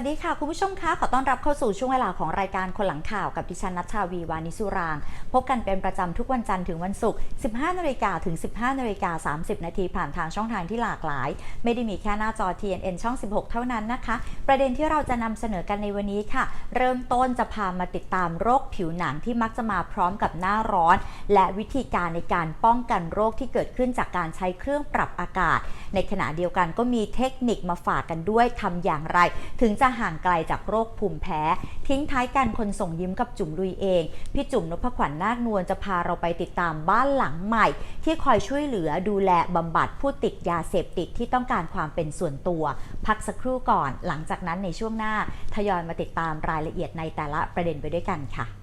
สวัสดีค่ะ คุณผู้ชมคะขอต้อนรับเข้าสู่ช่วงเวลาของรายการคนหลังข่าวกับดิฉันนัชชาวีวานิสุราง พบกันเป็นประจำทุกวันจันทร์ถึงวันศุกร์ 15นาฬิกาถึง 15นาฬิกา30 นาทีผ่านทางช่องทางที่หลากหลาย ไม่ได้มีแค่หน้าจอ TNN ช่อง 16 เท่านั้นนะคะ ประเด็นที่เราจะนำเสนอกันในวันนี้ค่ะ เริ่มต้นจะพามาติดตามโรคผิวหนังที่มักจะมาพร้อมกับหน้าร้อน และวิธีการในการป้องกันโรคที่เกิดขึ้นจากการใช้เครื่องปรับอากาศ ในขณะเดียวกันก็มีเทคนิคมาฝากกันด้วยทำอย่างไร ถึงจะห่างไกลจากโรคภูมิแพ้ ทิ้งท้ายกันคนส่งยิ้มกับจุ๋มลุยเอง พี่จุ๋มนพขวัญนาคนวลจะพาเราไปติดตามบ้านหลังใหม่ ที่คอยช่วยเหลือดูแลบำบัดผู้ติดยาเสพติดที่ต้องการความเป็นส่วนตัว พักสักครู่ก่อน หลังจากนั้นในช่วงหน้าทยอยมาติดตามรายละเอียดในแต่ละประเด็นไปด้วยกันค่ะ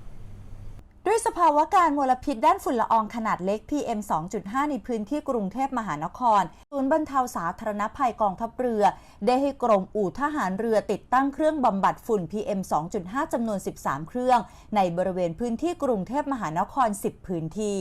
ด้วยสภาวะการมลพิษด้านฝุ่นละอองขนาดเล็ก PM 2.5 ในพื้นที่กรุงเทพมหานคร ศูนย์บรรเทาสาธารณภัยกองทัพเรือ ได้ให้กรมอู่ทหารเรือติดตั้งเครื่องบำบัดฝุ่น PM 2.5 จำนวน 13 เครื่อง ในบริเวณพื้นที่กรุงเทพมหานคร 10 พื้นที่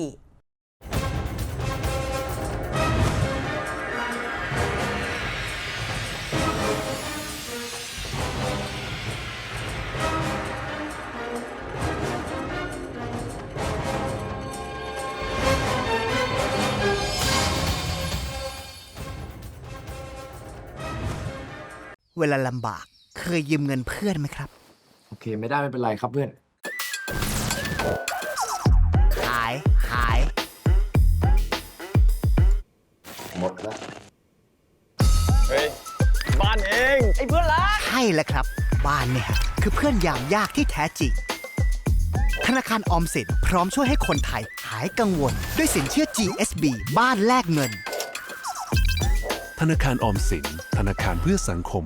เวลาลำบาก เคยยืมเงินเพื่อนไหมครับ โอเค ไม่ได้ไม่เป็นไรครับเพื่อน หายหาย หมดแล้ว เฮ้ย บ้านเอง ไอ้เพื่อนรัก ใช่แล้วครับ บ้านเนี่ยคือเพื่อนยามยากที่แท้จริง ธนาคารออมสินพร้อมช่วยให้คนไทยหายกังวล ด้วยสินเชื่อ GSB บ้านแลกเงิน ธนาคารออมสิน ธนาคารเพื่อสังคม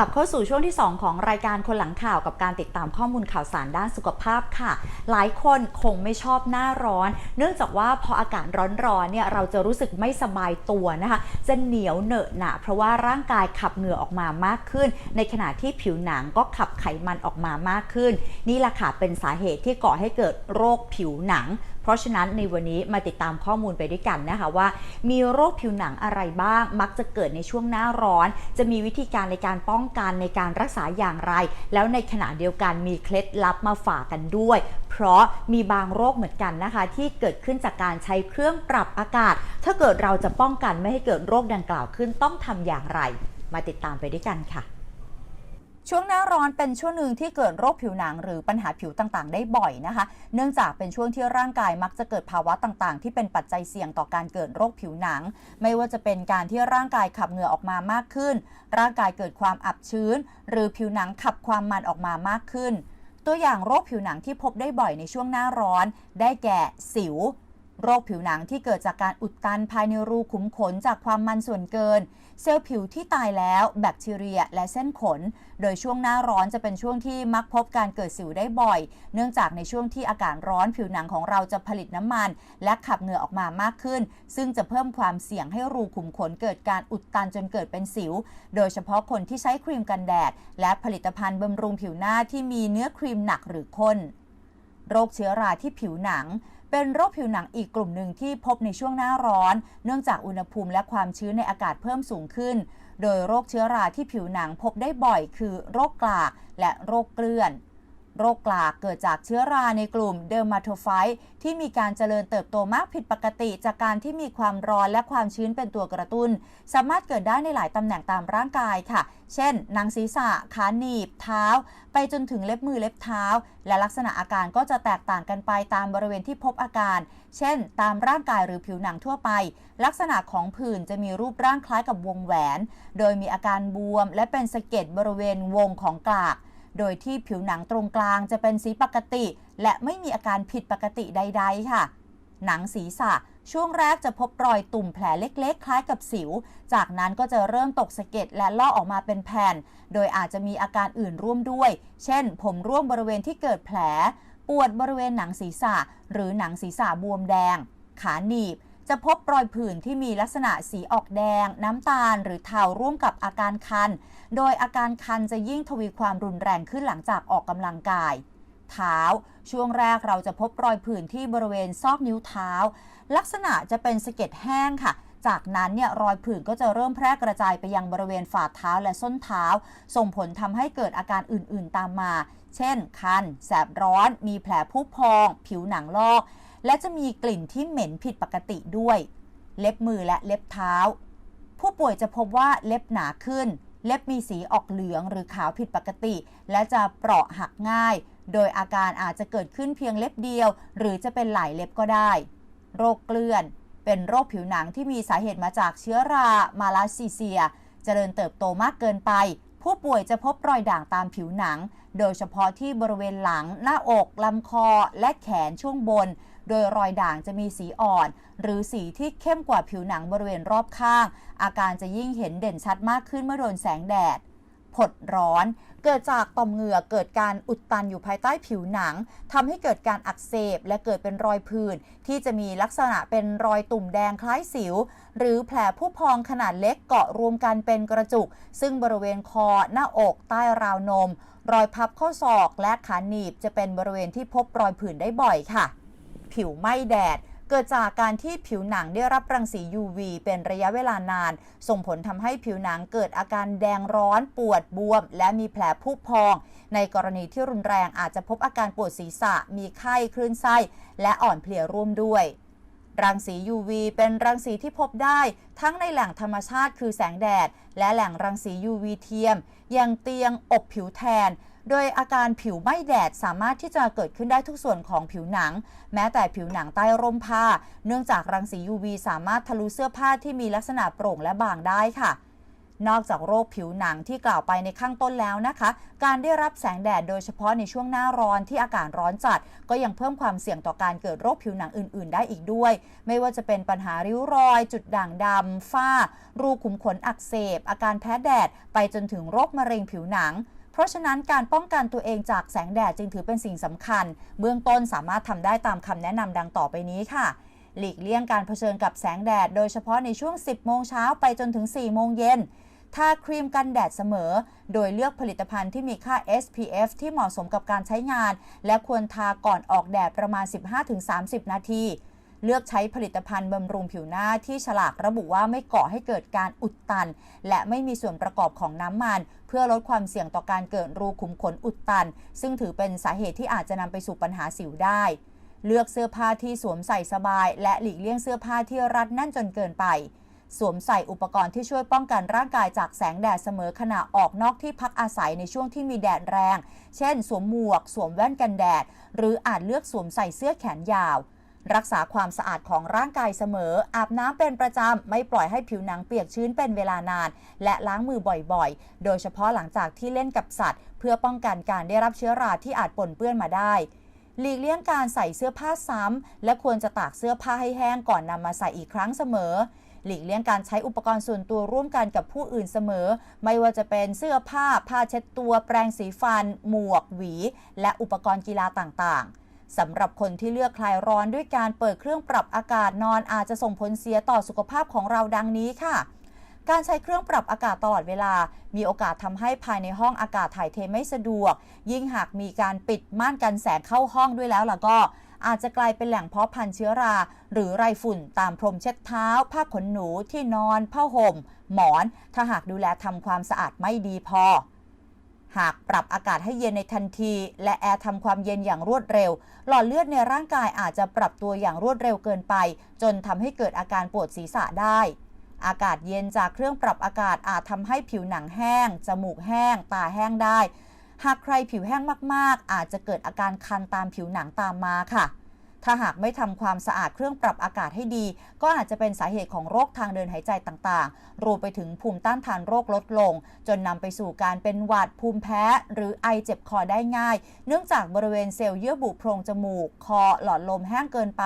กลับเข้าสู่ช่วงที่ 2 ของรายการคนหลังข่าวกับการติดตามข้อมูลข่าวสารด้านสุขภาพค่ะ หลายคนคงไม่ชอบหน้าร้อน เนื่องจากว่าพออากาศร้อนๆเนี่ยเราจะรู้สึกไม่สบายตัวนะคะ จะเหนียวเหนอะหนะเพราะว่าร่างกายขับเหงื่อออกมามากขึ้น ในขณะที่ผิวหนังก็ขับไขมันออกมามากขึ้น นี่แหละค่ะเป็นสาเหตุที่ก่อให้เกิดโรคผิวหนัง ราะฉะนั้นในวันนี้มาติดตามข้อมูลไปด้วยกันนะคะว่า มีโรคผิวหนังอะไรบ้าง มักจะเกิดในช่วงหน้าร้อน จะมีวิธีการในการป้องกันในการรักษาอย่างไร แล้วในขณะเดียวกันมีเคล็ดลับมาฝากกันด้วย เพราะมีบางโรคเหมือนกันนะคะ ที่เกิดขึ้นจากการใช้เครื่องปรับอากาศ ถ้าเกิดเราจะป้องกันไม่ให้เกิดโรคดังกล่าวขึ้นต้องทำอย่างไร มาติดตามไปด้วยกันค่ะ ช่วงหน้าร้อนเป็นช่วงหนึ่งที่เกิดโรคผิวหนังหรือปัญหาผิวต่างๆ ได้บ่อยนะคะ เนื่องจากเป็นช่วงที่ร่างกายมักจะเกิดภาวะต่างๆ ที่เป็นปัจจัยเสี่ยงต่อการเกิดโรคผิวหนัง ไม่ว่าจะเป็นการที่ร่างกายขับเหงื่อออกมามากขึ้น ร่างกายเกิดความอับชื้น หรือผิวหนังขับความมันออกมามากขึ้น ตัวอย่างโรคผิวหนังที่พบได้บ่อยในช่วงหน้าร้อน ได้แก่สิว โรคผิวหนังที่เกิดจากการอุดตันภายในรูขุมขนจากความมันส่วนเกิน เซลล์ผิวที่ตายแล้ว แบคทีเรีย และเส้นขน โดยช่วงหน้าร้อนจะเป็นช่วงที่มักพบการเกิดสิวได้บ่อย เนื่องจากในช่วงที่อากาศร้อนผิวหนังของเราจะผลิตน้ำมัน และขับเหงื่อออกมามากขึ้น ซึ่งจะเพิ่มความเสี่ยงให้รูขุมขนเกิดการอุดตันจนเกิดเป็นสิว โดยเฉพาะคนที่ใช้ครีมกันแดด และผลิตภัณฑ์บำรุงผิวหน้าที่มีเนื้อครีมหนักหรือข้น โรคเชื้อราที่ผิวหนัง เป็นโรคผิวหนังอีกกลุ่มหนึ่งที่พบในช่วงหน้าร้อน เนื่องจากอุณหภูมิและความชื้นในอากาศเพิ่มสูงขึ้น โดยโรคเชื้อราที่ผิวหนังพบได้บ่อยคือโรคกลากและโรคเกลื่อน โรคกลากเกิดจากเชื้อราในกลุ่มเดอร์มาโทไฟต์ที่มีการเจริญเติบโตมากผิดปกติ จากการที่มีความร้อนและความชื้นเป็นตัวกระตุ้น สามารถเกิดได้ในหลายตำแหน่งตามร่างกายค่ะ เช่น หนังศีรษะ ขาหนีบ เท้า ไปจนถึงเล็บมือเล็บเท้า และลักษณะอาการก็จะแตกต่างกันไปตามบริเวณที่พบอาการ เช่น ตามร่างกายหรือผิวหนังทั่วไป ลักษณะของผื่นจะมีรูปร่างคล้ายกับวงแหวน โดยมีอาการบวม และเป็นสะเก็ดบริเวณวงของกลาก โดยที่ผิวหนังตรงกลางจะเป็นสีปกติ และไม่มีอาการผิดปกติใด ๆ ค่ะ หนังศีรษะช่วงแรกจะพบรอยตุ่มแผลเล็กๆ คล้ายกับสิว จากนั้นก็จะเริ่มตกสะเก็ดและลอกออกมาเป็นแผ่น โดยอาจจะมีอาการอื่นร่วมด้วย เช่น ผมร่วงบริเวณที่เกิดแผล ปวดบริเวณหนังศีรษะ หรือหนังศีรษะบวมแดง ขาหนีบ จะพบรอยผื่นที่มีลักษณะสีออกแดง น้ำตาล หรือเทาร่วมกับอาการคัน โดยอาการคันจะยิ่งทวีความรุนแรงขึ้นหลังจากออกกำลังกาย เท้า ช่วงแรกเราจะพบรอยผื่นที่บริเวณซอกนิ้วเท้า ลักษณะจะเป็นสะเก็ดแห้งค่ะจากนั้นเนี่ยรอยผื่นก็จะเริ่มแพร่กระจายไปยังบริเวณฝ่าเท้าและส้นเท้า ส่งผลทำให้เกิดอาการอื่นๆตามมา เช่น คัน แสบร้อน มีแผลพุพอง ผิวหนังลอก และจะมีกลิ่นที่เหม็นผิดปกติด้วย เล็บมือและเล็บเท้า ผู้ป่วยจะพบว่าเล็บหนาขึ้น เล็บมีสีออกเหลืองหรือขาวผิดปกติ และจะเปราะหักง่าย โดยอาการอาจจะเกิดขึ้นเพียงเล็บเดียว หรือจะเป็นหลายเล็บก็ได้ โรคเกลื่อน เป็นโรคผิวหนังที่มีสาเหตุมาจากเชื้อรามาลาซีเซีย เจริญเติบโตมากเกินไปผู้ป่วยจะพบรอยด่างตามผิวหนัง โดยเฉพาะที่บริเวณหลัง หน้าอก ลำคอ และแขนช่วงบน โดยรอยด่างจะมีสีอ่อน หรือสีที่เข้มกว่าผิวหนังบริเวณรอบข้าง อาการจะยิ่งเห็นเด่นชัดมากขึ้นเมื่อโดนแสงแดดผดร้อน เกิดจากต่อมเหงื่อเกิดการอุดตันอยู่ภายใต้ผิวหนังทำให้เกิดการอักเสบและเกิดเป็นรอยผื่นที่จะมีลักษณะเป็นรอยตุ่มแดงคล้ายสิว หรือแผลผู้พองขนาดเล็กเกาะรวมกันเป็นกระจุก ซึ่งบริเวณคอ หน้าอก ใต้ราวนม รอยพับข้อศอกและขาหนีบจะเป็นบริเวณที่พบรอยผื่นได้บ่อยค่ะ ผิวไหม้แดด เกิดจากการที่ผิวหนังได้รับรังสี UV เป็นระยะเวลานาน ส่งผลทำให้ผิวหนังเกิดอาการแดงร้อนปวดบวม และมีแผลพุพอง ในกรณีที่รุนแรงอาจจะพบอาการปวดศีรษะ มีไข้คลื่นไส้ และอ่อนเพลียร่วมด้วยรังสี UV เป็นรังสีที่พบได้ ทั้งในแหล่งธรรมชาติคือแสงแดด และแหล่งรังสี UV เทียม อย่างเตียงอบผิวแทน โดยอาการผิวไหม้แดดสามารถที่จะเกิดขึ้นได้ทุกส่วนของผิวหนัง แม้แต่ผิวหนังใต้ร่มผ้า เนื่องจากรังสี UV สามารถทะลุเสื้อผ้าที่มีลักษณะโปร่งและบางได้ค่ะนอกจากโรคผิวหนังที่กล่าวไปในข้างต้นแล้วนะคะ การได้รับแสงแดดโดยเฉพาะในช่วงหน้าร้อนที่อากาศร้อนจัด ก็ยังเพิ่มความเสี่ยงต่อการเกิดโรคผิวหนังอื่น ๆ ได้อีกด้วย ไม่ว่าจะเป็นปัญหาริ้วรอย จุดด่างดำฝ้า รูขุมขนอักเสบ อาการแพ้แดด ไปจนถึงโรคมะเร็งผิวหนัง ราะฉะนั้นการป้องกันตัวเองจากแสงแดดจึงถือเป็นสิ่งสำคัญ เบื้องต้นสามารถทำได้ตามคำแนะนำดังต่อไปนี้ค่ะ หลีกเลี่ยงการเผชิญกับแสงแดด โดยเฉพาะในช่วง 10 โมงเช้าไปจนถึง 4 โมงเย็นทาครีมกันแดดเสมอ โดยเลือกผลิตภัณฑ์ที่มีค่า SPF ที่เหมาะสมกับการใช้งาน และควรทาก่อนออกแดดประมาณ 15-30 นาที เลือกใช้ผลิตภัณฑ์บำรุงผิวหน้าที่ฉลากระบุว่าไม่ก่อให้เกิดการอุดตัน และไม่มีส่วนประกอบของน้ำมัน เพื่อลดความเสี่ยงต่อการเกิดรูขุมขนอุดตัน ซึ่งถือเป็นสาเหตุที่อาจจะนำไปสู่ปัญหาสิวได้ เลือกเสื้อผ้าที่สวมใส่สบาย และหลีกเลี่ยงเสื้อผ้าที่รัดแน่นจนเกินไปสวมใส่อุปกรณ์ที่ช่วยป้องกันร่างกายจากแสงแดดเสมอขณะออกนอกที่พักอาศัยในช่วงที่มีแดดแรง เช่น สวมหมวก สวมแว่นกันแดด หรืออาจเลือกสวมใส่เสื้อแขนยาว รักษาความสะอาดของร่างกายเสมอ อาบน้ำเป็นประจำ ไม่ปล่อยให้ผิวหนังเปียกชื้นเป็นเวลานาน และล้างมือบ่อยๆ โดยเฉพาะหลังจากที่เล่นกับสัตว์ เพื่อป้องกันการได้รับเชื้อราที่อาจปนเปื้อนมาได้หลีกเลี่ยงการใส่เสื้อผ้าซ้ำ และควรจะตากเสื้อผ้าให้แห้งก่อนนำมาใส่อีกครั้งเสมอ หลีกเลี่ยงการใช้อุปกรณ์ส่วนตัวร่วมกันกับผู้อื่นเสมอ ไม่ว่าจะเป็นเสื้อผ้า ผ้าเช็ดตัว แปรงสีฟัน หมวก หวี และอุปกรณ์กีฬาต่างๆ สำหรับคนที่เลือกคลายร้อนด้วยการเปิดเครื่องปรับอากาศนอนอาจจะส่งผลเสียต่อสุขภาพของเราดังนี้ค่ะ การใช้เครื่องปรับอากาศตลอดเวลา มีโอกาสทำให้ภายในห้องอากาศถ่ายเทไม่สะดวก ยิ่งหากมีการปิดม่านกันแสงเข้าห้องด้วยแล้วล่ะก็ อาจจะกลายเป็นแหล่งเพาะพันธุ์เชื้อรา หรือไรฝุ่นตามพรมเช็ดเท้า ผ้าขนหนูที่นอน ผ้าห่ม หมอน ถ้าหากดูแลทำความสะอาดไม่ดีพอ หากปรับอากาศให้เย็นในทันที และแอร์ทำความเย็นอย่างรวดเร็ว หลอดเลือดในร่างกายอาจจะปรับตัวอย่างรวดเร็วเกินไป จนทำให้เกิดอาการปวดศีรษะได้ อากาศเย็นจากเครื่องปรับอากาศอาจทำให้ผิวหนังแห้ง จมูกแห้ง ตาแห้งได้ หากใครผิวแห้งมากๆ อาจจะเกิดอาการคันตามผิวหนังตามมาค่ะ ถ้าหากไม่ทำความสะอาดเครื่องปรับอากาศให้ดี ก็อาจจะเป็นสาเหตุของโรคทางเดินหายใจต่างๆ รวมไปถึงภูมิต้านทานโรคลดลง จนนำไปสู่การเป็นหวัดภูมิแพ้ หรือไอเจ็บคอได้ง่าย เนื่องจากบริเวณเซลล์เยื่อบุโพรงจมูก คอหลอดลมแห้งเกินไป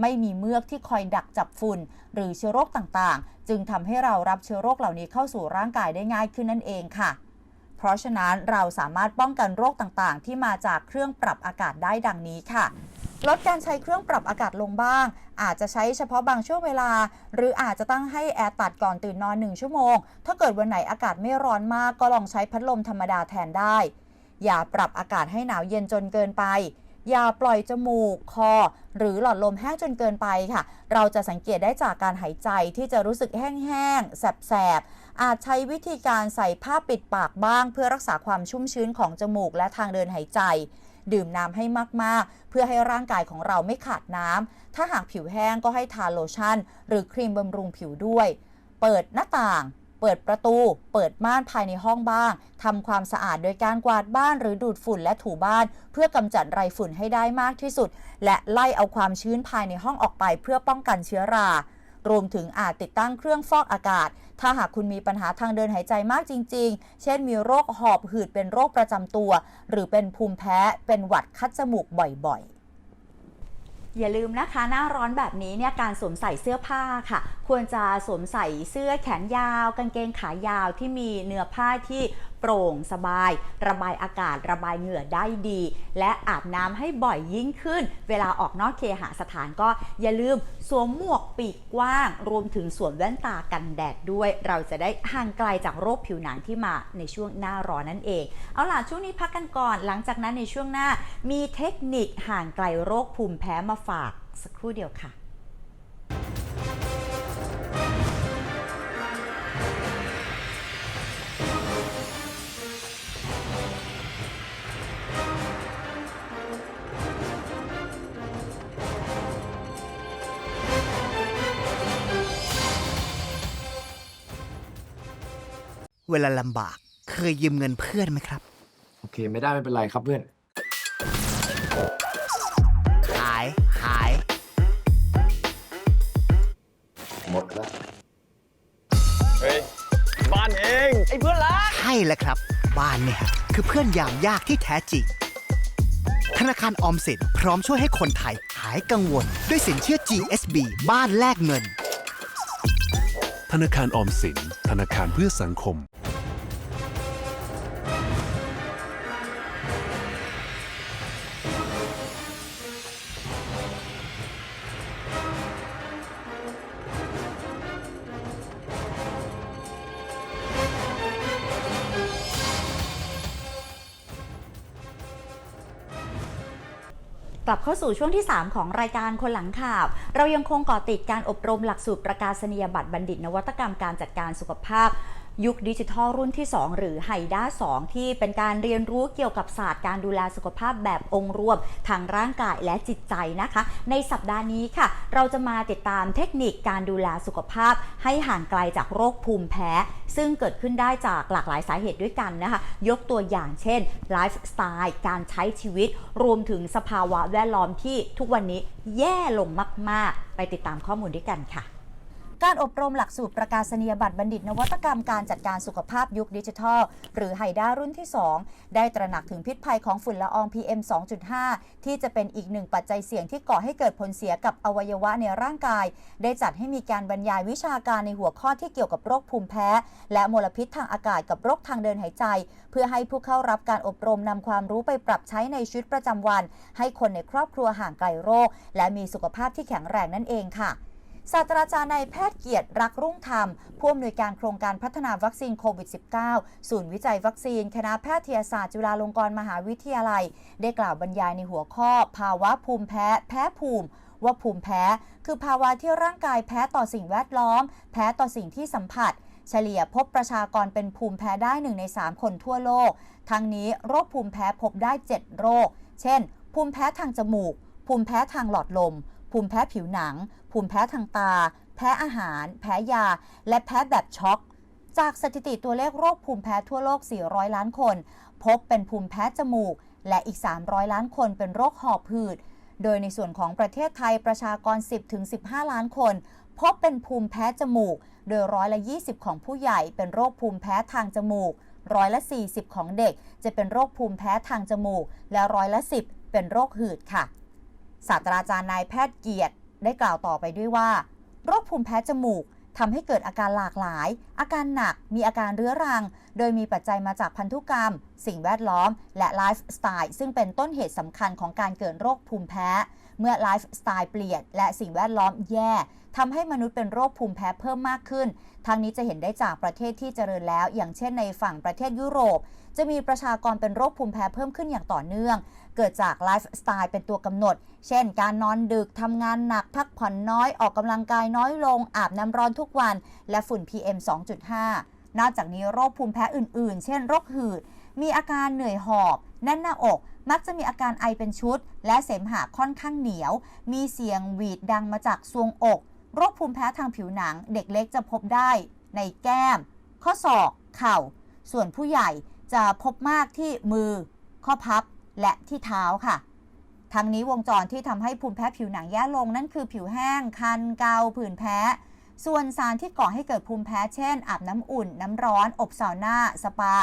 ไม่มีเมือกที่คอยดักจับฝุ่น หรือเชื้อโรคต่างๆ จึงทำให้เรารับเชื้อโรคเหล่านี้เข้าสู่ร่างกายได้ง่ายขึ้นนั่นเองค่ะเพราะฉะนั้นเราสามารถป้องกันโรคต่างๆ ที่มาจากเครื่องปรับอากาศได้ดังนี้ค่ะ ลดการใช้เครื่องปรับอากาศลงบ้าง อาจจะใช้เฉพาะบางช่วงเวลา หรืออาจจะตั้งให้แอร์ตัดก่อนตื่นนอน 1 ชั่วโมง ถ้าเกิดวันไหนอากาศไม่ร้อนมากก็ลองใช้พัดลมธรรมดาแทนได้ อย่าปรับอากาศให้หนาวเย็นจนเกินไป อย่าปล่อยจมูก คอ หรือหลอดลมแห้งจนเกินไปค่ะ เราจะสังเกตได้จากการหายใจที่จะรู้สึกแห้งๆ แสบๆ อาจใช้วิธีการใส่ผ้าปิดปากบ้าง เพื่อรักษาความชุ่มชื้นของจมูกและทางเดินหายใจ ดื่มน้ำให้มากๆ เพื่อให้ร่างกายของเราไม่ขาดน้ำ ถ้าหากผิวแห้งก็ให้ทาโลชั่น หรือครีมบำรุงผิวด้วย เปิดหน้าต่างเปิดประตู เปิดม่านภายในห้องบ้าง ทำความสะอาดโดยการกวาดบ้านหรือดูดฝุ่นและถูบ้าน เพื่อกำจัดไรฝุ่นให้ได้มากที่สุด และไล่เอาความชื้นภายในห้องออกไปเพื่อป้องกันเชื้อรา รวมถึงอาจติดตั้งเครื่องฟอกอากาศ ถ้าหากคุณมีปัญหาทางเดินหายใจมากจริง ๆ เช่นมีโรคหอบหืดเป็นโรคประจำตัว หรือเป็นภูมิแพ้ เป็นหวัดคัดจมูกบ่อยๆอย่าลืมนะคะหน้าร้อนแบบนี้เนี่ยการสวมใส่เสื้อผ้าค่ะ ควรจะสวมใส่เสื้อแขนยาว กางเกงขายาวที่มีเนื้อผ้าที่โปร่งสบาย ระบายอากาศ ระบายเหงื่อได้ดี และอาบน้ำให้บ่อยยิ่งขึ้น เวลาออกนอกเคหสถานก็อย่าลืมสวมหมวกปีกกว้าง รวมถึงสวมแว่นตากันแดดด้วย เราจะได้ห่างไกลจากโรคผิวหนังที่มาในช่วงหน้าร้อนนั่นเอง เอาล่ะช่วงนี้พักกันก่อน หลังจากนั้นในช่วงหน้า มีเทคนิคห่างไกลโรคภูมิแพ้มาฝากสักครู่เดียวค่ะ เวลาลำบาก เคยยืมเงินเพื่อนไหมครับ โอเค ไม่ได้ไม่เป็นไรครับเพื่อน หายหาย หมดแล้ว เฮ้ย บ้านเอง ไอ้เพื่อนรักใช่แล้วครับ บ้านเนี่ยคือเพื่อนยามยากที่แท้จริง ธนาคารออมสินพร้อมช่วยให้คนไทยหายกังวล ด้วยสินเชื่อ GSB บ้านแลกเงิน ธนาคารออมสิน ธนาคารเพื่อสังคม กลับเข้าสู่ช่วงที่ 3 ของรายการคนหลังข่าว เรายังคงเกาะติดการอบรมหลักสูตรประกาศนียบัตรบัณฑิตนวัตกรรมการจัดการสุขภาพ ยุคดิจิทัลรุ่นที่ 2 หรือไฮด้า2 ที่เป็นการเรียนรู้เกี่ยวกับศาสตร์การดูแลสุขภาพแบบองค์รวมทางร่างกายและจิตใจนะคะ ในสัปดาห์นี้ค่ะ เราจะมาติดตามเทคนิคการดูแลสุขภาพ ให้ห่างไกลจากโรคภูมิแพ้ ซึ่งเกิดขึ้นได้จากหลากหลายสาเหตุด้วยกันนะคะ ยกตัวอย่างเช่นไลฟ์สไตล์การใช้ชีวิต รวมถึงสภาวะแวดล้อมที่ทุกวันนี้แย่ลงมาก ๆ ไปติดตามข้อมูลด้วยกันค่ะ การอบรมหลักสูตรประกาศนียบัตรบัณฑิต นวัตกรรมการจัดการสุขภาพยุคดิจิทัล หรือไฮด้ารุ่นที่ 2 ได้ตระหนักถึงพิษภัยของฝุ่นละออง PM 2.5 ที่จะเป็นอีกหนึ่งปัจจัยเสี่ยงที่ก่อให้เกิดผลเสียกับอวัยวะในร่างกาย ได้จัดให้มีการบรรยายวิชาการในหัวข้อที่เกี่ยวกับโรคภูมิแพ้ และมลพิษทางอากาศกับโรคทางเดินหายใจ เพื่อให้ผู้เข้ารับการอบรมนำความรู้ไปปรับใช้ในชีวิตประจำวัน ให้คนในครอบครัวห่างไกลโรค และมีสุขภาพที่แข็งแรงนั่นเองค่ะ ศาสตราจารย์นายแพทย์เกียรติรักรุ่งธรรม ผู้อำนวยการโครงการพัฒนาวัคซีนโควิด -19 ศูนย์วิจัยวัคซีน คณะแพทยศาสตร์จุฬาลงกรณ์มหาวิทยาลัย ได้กล่าวบรรยายในหัวข้อ ภาวะภูมิแพ้ แพ้ภูมิว่าภูมิแพ้ คือภาวะที่ร่างกายแพ้ต่อสิ่งแวดล้อม แพ้ต่อสิ่งที่สัมผัส เฉลี่ยพบประชากรเป็นภูมิแพ้ได้1ใน 3 คนทั่วโลก ทั้งนี้โรคภูมิแพ้พบได้ 7 โรค เช่น ภูมิแพ้ทางจมูก ภูมิแพ้ทางหลอดลม ภูมิแพ้ผิวหนังภูมิแพ้ทางตา แพ้อาหาร แพ้ยา และแพ้แบบช็อกจากสถิติตัวเลขโรคภูมิแพ้ทั่วโลก 400 ล้านคน พบเป็นภูมิแพ้จมูก และอีก 300 ล้านคนเป็นโรคหอบหืด โดยในส่วนของประเทศไทยประชากร 10-15 ล้านคน พบเป็นภูมิแพ้จมูก โดยร้อยละ 20 ของผู้ใหญ่เป็นโรคภูมิแพ้ทางจมูก ร้อยละ 40 ของเด็ก จะเป็นโรคภูมิแพ้ทางจมูก และร้อยละ 10 เป็นโรคหืดค่ะ ศาสตราจารย์นายแพทย์เกียรติ ได้กล่าวต่อไปด้วยว่า โรคภูมิแพ้จมูกทำให้เกิดอาการหลากหลาย อาการหนัก มีอาการเรื้อรัง โดยมีปัจจัยมาจากพันธุกรรม สิ่งแวดล้อม และไลฟ์สไตล์ ซึ่งเป็นต้นเหตุสำคัญของการเกิดโรคภูมิแพ้ เมื่อไลฟ์สไตล์เปลี่ยน และสิ่งแวดล้อมแย่ทำให้มนุษย์เป็นโรคภูมิแพ้เพิ่มมากขึ้น ทางนี้จะเห็นได้จากประเทศที่เจริญแล้ว อย่างเช่นในฝั่งประเทศยุโรป จะมีประชากรเป็นโรคภูมิแพ้เพิ่มขึ้นอย่างต่อเนื่อง เกิดจากไลฟ์สไตล์เป็นตัวกำหนด เช่น การนอนดึกทำงานหนักพักผ่อนน้อยออกกำลังกายน้อยลง อาบน้ำร้อนทุกวัน และฝุ่น PM 2.5 นอกจากนี้โรคภูมิแพ้อื่นๆ เช่น โรคหืด มีอาการเหนื่อยหอบ แน่นหน้าอกมักจะมีอาการไอเป็นชุด และเสมหะค่อนข้างเหนียว มีเสียงหวีดดังมาจากซวงอก โรคภูมิแพ้ทางผิวหนัง เด็กเล็กจะพบได้ในแก้ม ข้อศอก เข่า ส่วนผู้ใหญ่ จะพบมากที่มือ ข้อพับและที่เท้าค่ะ ทั้งนี้วงจรที่ทำให้ภูมิแพ้ผิวหนังแย่ลงนั่นคือผิวแห้ง คัน เกาผื่นแพ้ ส่วนสารที่ก่อให้เกิดภูมิแพ้เช่น อาบน้ำอุ่น น้ำร้อน อบซาวน่า สปา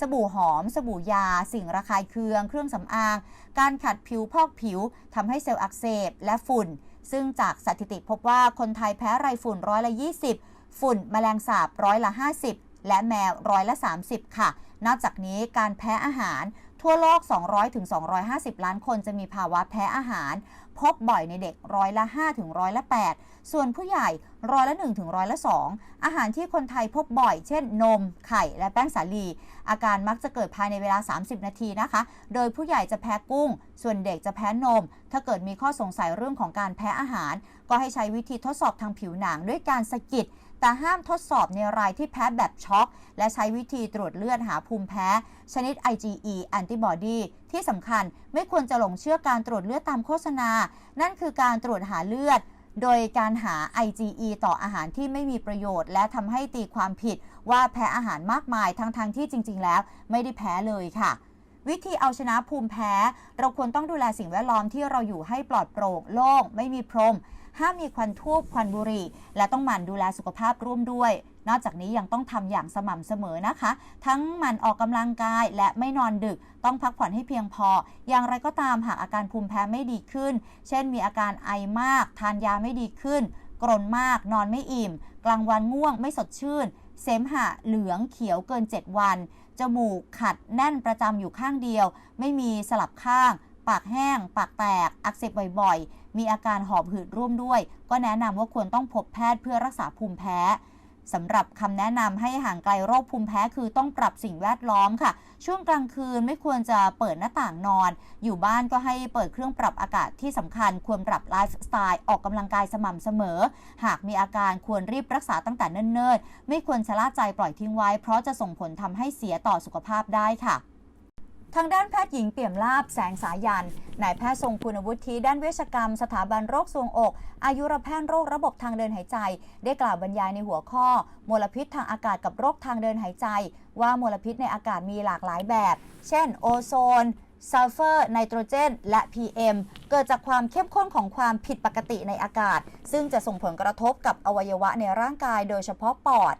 สบู่หอม สบู่ยา สิ่งระคายเคือง เครื่องสำอาง การขัดผิวพอกผิวทำให้เซลล์อักเสบและฝุ่น ซึ่งจากสถิติพบว่าคนไทยแพ้ไรฝุ่นร้อยละ20ฝุ่นแมลงสาบร้อยละ 50 และแมวร้อยละ 30 ค่ะ นอกจากนี้การแพ้อาหารทั่วโลก 200 ถึง 250 ล้านคนจะมีภาวะแพ้อาหาร พบบ่อยในเด็กร้อยละ5ถึงร้อยละ8ส่วนผู้ใหญ่ร้อยละ1ถึงร้อยละ2อาหารที่คนไทยพบบ่อย เช่น นม ไข่ และแป้งสาลี อาการมักจะเกิดภายในเวลา 30 นาทีนะคะ โดยผู้ใหญ่จะแพ้กุ้ง ส่วนเด็กจะแพ้นม ถ้าเกิดมีข้อสงสัยเรื่องของการแพ้อาหาร ก็ให้ใช้วิธีทดสอบทางผิวหนังด้วยการสะกิด แต่ห้ามทดสอบในรายที่แพ้แบบช็อก และใช้วิธีตรวจเลือดหาภูมิแพ้ ชนิด IgE antibody ที่สำคัญไม่ควรจะหลงเชื่อการตรวจเลือดตามโฆษณา นั่นคือการตรวจหาเลือดโดยการหา IgE ต่ออาหารที่ไม่มีประโยชน์ และทำให้ตีความผิดว่าแพ้อาหารมากมายทั้งๆทที่จริง ๆ แล้ว ไม่ได้แพ้เลยค่ะ วิธีเอาชนะภูมิแพ้ เราควรต้องดูแลสิ่งแวดล้อมที่เราอยู่ให้ปลอดโปร่งโล่งไม่มีพรม ห้ามมีควันทูบควันบุหรี่ และต้องหมั่นดูแลสุขภาพร่วมด้วย นอกจากนี้ยังต้องทำอย่างสม่ำเสมอนะคะ ทั้งหมั่นออกกำลังกายและไม่นอนดึก ต้องพักผ่อนให้เพียงพอ อย่างไรก็ตามหากอาการภูมิแพ้ไม่ดีขึ้น เช่น มีอาการไอมาก ทานยาไม่ดีขึ้น กรนมาก นอนไม่อิ่ม กลางวันง่วงไม่สดชื่น เสมหะเหลืองเขียวเกิน 7 วัน จมูกขัดแน่นประจำอยู่ข้างเดียว ไม่มีสลับข้าง ปากแห้ง ปากแตก อักเสบบ่อยๆ มีอาการหอบหืดร่วมด้วย ก็แนะนำว่าควรต้องพบแพทย์เพื่อรักษาภูมิแพ้สำหรับคำแนะนำให้ห่างไกลโรคภูมิแพ้คือต้องปรับสิ่งแวดล้อมค่ะ ช่วงกลางคืนไม่ควรจะเปิดหน้าต่างนอน อยู่บ้านก็ให้เปิดเครื่องปรับอากาศที่สำคัญ ควรปรับไลฟ์สไตล์ออกกำลังกายสม่ำเสมอ หากมีอาการควรรีบรักษาตั้งแต่เนิ่นๆ ไม่ควรชะล่าใจปล่อยทิ้งไว้ เพราะจะส่งผลทำให้เสียต่อสุขภาพได้ค่ะ ทางด้านแพทย์หญิงเปี่ยมลาบแสงสายันนายแพทย์ทรงคุณวุฒิด้านเวชกรรม สถาบันโรคทรวงอก อายุรแพทย์โรคระบบทางเดินหายใจ ได้กล่าวบรรยายในหัวข้อ มลพิษทางอากาศกับโรคทางเดินหายใจ ว่ามลพิษในอากาศมีหลากหลายแบบ เช่น โอโซนซัลเฟอร์ไนโตรเจน และ PM เกิดจากความเข้มข้นของความผิดปกติในอากาศ ซึ่งจะส่งผลกระทบกับอวัยวะในร่างกาย โดยเฉพาะปอด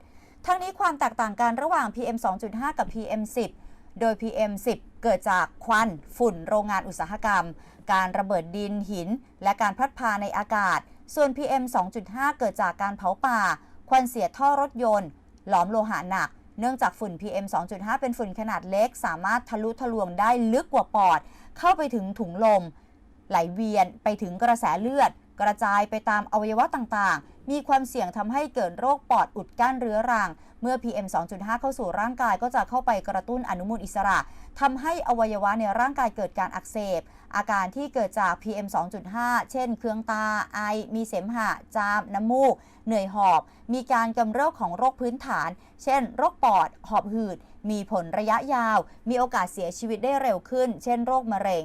ทั้งนี้ความแตกต่างกันระหว่าง PM 2.5 กับ PM 10 โดย PM 10 เกิดจากควันฝุ่น โรงงานอุตสาหกรรม การระเบิดดินหิน และการพัดพาในอากาศ ส่วน PM 2.5 เกิดจากการเผาป่า ควันเสียท่อรถยนต์ หลอมโลหะหนัก เนื่องจากฝุ่น PM 2.5 เป็นฝุ่นขนาดเล็ก สามารถทะลุทะลวงได้ลึกกว่าปอด เข้าไปถึงถุงลม ไหลเวียนไปถึงกระแสเลือด กระจายไปตามอวัยวะต่างๆ มีความเสี่ยงทำให้เกิดโรคปอดอุดกั้นเรื้อรัง เมื่อ PM 2.5 เข้าสู่ร่างกายก็จะเข้าไปกระตุ้นอนุมูลอิสระทำให้อวัยวะในร่างกายเกิดการอักเสบ อาการที่เกิดจาก PM 2.5 เช่น เครืองตา ไอ มีเสมหะ จาม น้ำมูก เหนื่อยหอบ มีการกำเริบของโรคพื้นฐาน เช่น โรคปอด หอบหืด มีผลระยะยาว มีโอกาสเสียชีวิตได้เร็วขึ้น เช่น โรคมะเร็ง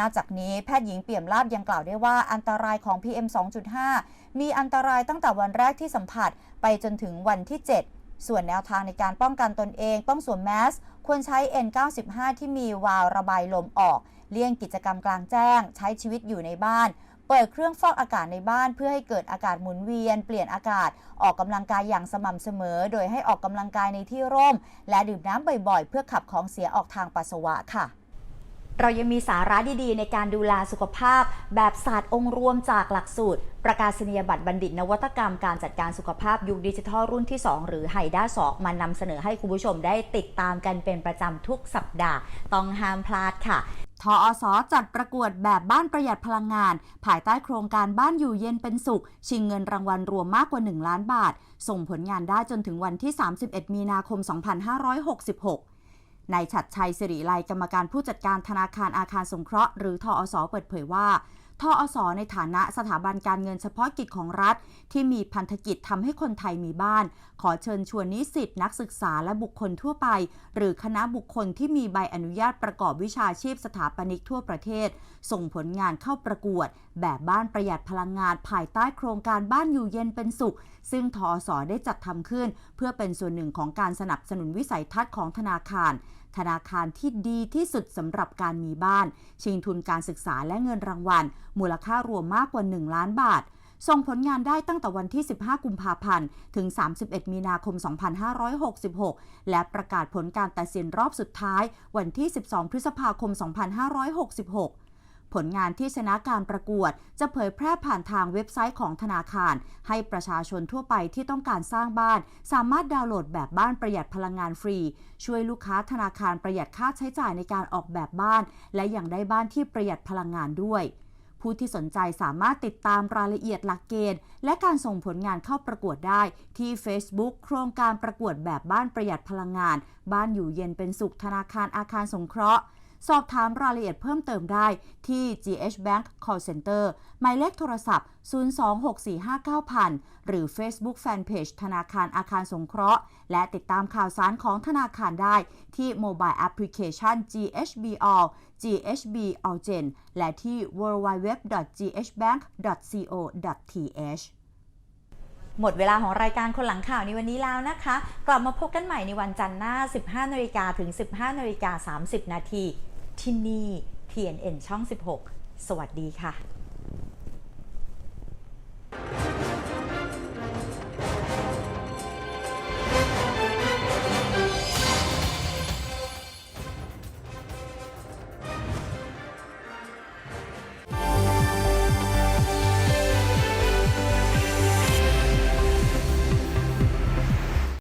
นอกจากนี้แพทย์หญิงเปี่ยมลาบยังกล่าวได้ว่าอันตรายของ PM 2.5 มีอันตรายตั้งแต่วันแรกที่สัมผัสไปจนถึงวันที่ 7 ส่วนแนวทางในการป้องกันตนเองต้องสวมแมส ควรใช้ N95 ที่มีวาล์วระบายลมออก เลี่ยงกิจกรรมกลางแจ้ง ใช้ชีวิตอยู่ในบ้านเปิดเครื่องฟอกอากาศในบ้านเพื่อให้เกิดอากาศหมุนเวียน เปลี่ยนอากาศออกกำลังกายอย่างสม่ำเสมอ โดยให้ออกกำลังกายในที่ร่ม และดื่มน้ำบ่อยๆ เพื่อขับของเสียออกทางปัสสาวะค่ะ เรายังมีสาระดีๆ ในการดูแลสุขภาพ แบบศาสตร์องค์รวมจากหลักสูตร ประกาศนียบัตรบัณฑิต นวัตกรรมการจัดการสุขภาพยุคดิจิทัลรุ่นที่ 2 หรือไฮด้าสมานำเสนอให้คุณผู้ชมได้ติดตามกันเป็นประจำทุกสัปดาห์ ต้องห้ามพลาดค่ะทออสจัดประกวดแบบบ้านประหยัดพลังงาน ภายใต้โครงการบ้านอยู่เย็นเป็นสุข ชิงเงินรางวัลรวมมากกว่า 1 ล้านบาท ส่งผลงานได้จนถึงวันที่ 31 มีนาคม 2566 นายฉัดชัยสิริไลกรรมการผู้จัดการธนาคารอาคารสงเคราะห์หรือทออสเปิดเผยว่าทออสในฐานะสถาบันการเงินเฉพาะกิจของรัฐ ที่มีพันธกิจทำให้คนไทยมีบ้าน ขอเชิญชวนนิสิตนักศึกษาและบุคคลทั่วไป หรือคณะบุคคลที่มีใบอนุญาตประกอบวิชาชีพสถาปนิกทั่วประเทศ ส่งผลงานเข้าประกวด แบบบ้านประหยัดพลังงานภายใต้โครงการบ้านอยู่เย็นเป็นสุข ซึ่งทอสได้จัดทำขึ้น เพื่อเป็นส่วนหนึ่งของการสนับสนุนวิสัยทัศน์ของธนาคาร ธนาคารที่ดีที่สุดสำหรับการมีบ้าน ชิงทุนการศึกษาและเงินรางวัล มูลค่ารวมมากกว่า 1 ล้านบาทส่งผลงานได้ตั้งแต่วันที่ 15 กุมภาพันธ์ ถึง 31 มีนาคม 2566 และประกาศผลการตัดสินรอบสุดท้ายวันที่ 12 พฤษภาคม 2566 ผลงานที่ชนะการประกวด จะเผยแพร่ผ่านทางเว็บไซต์ของธนาคาร ให้ประชาชนทั่วไปที่ต้องการสร้างบ้าน สามารถดาวน์โหลดแบบบ้านประหยัดพลังงานฟรี ช่วยลูกค้าธนาคารประหยัดค่าใช้จ่ายในการออกแบบบ้าน และยังได้บ้านที่ประหยัดพลังงานด้วยผู้ที่สนใจสามารถติดตามรายละเอียดหลักเกณฑ์ และการส่งผลงานเข้าประกวดได้ ที่ Facebook โครงการประกวดแบบบ้านประหยัดพลังงาน บ้านอยู่เย็นเป็นสุขธนาคารอาคารสงเคราะห์ สอบถามรายละเอียดเพิ่มเติมได้ที่ GH Bank Call Center หมายเลขโทรศัพท์ 026459000 หรือ Facebook Fanpage ธนาคารอาคารสงเคราะห์ และติดตามข่าวสารของธนาคารได้ที่ Mobile Application GHB All GHB All Gen และที่ www.ghbank.co.th หมดเวลาของรายการคนหลังข่าวในวันนี้แล้วนะคะ กลับมาพบกันใหม่ในวันจันทร์หน้า 15นาฬิกาถึง 15นาฬิกา30 นาทีที่นี่ TNN ช่อง 16 สวัสดีค่ะ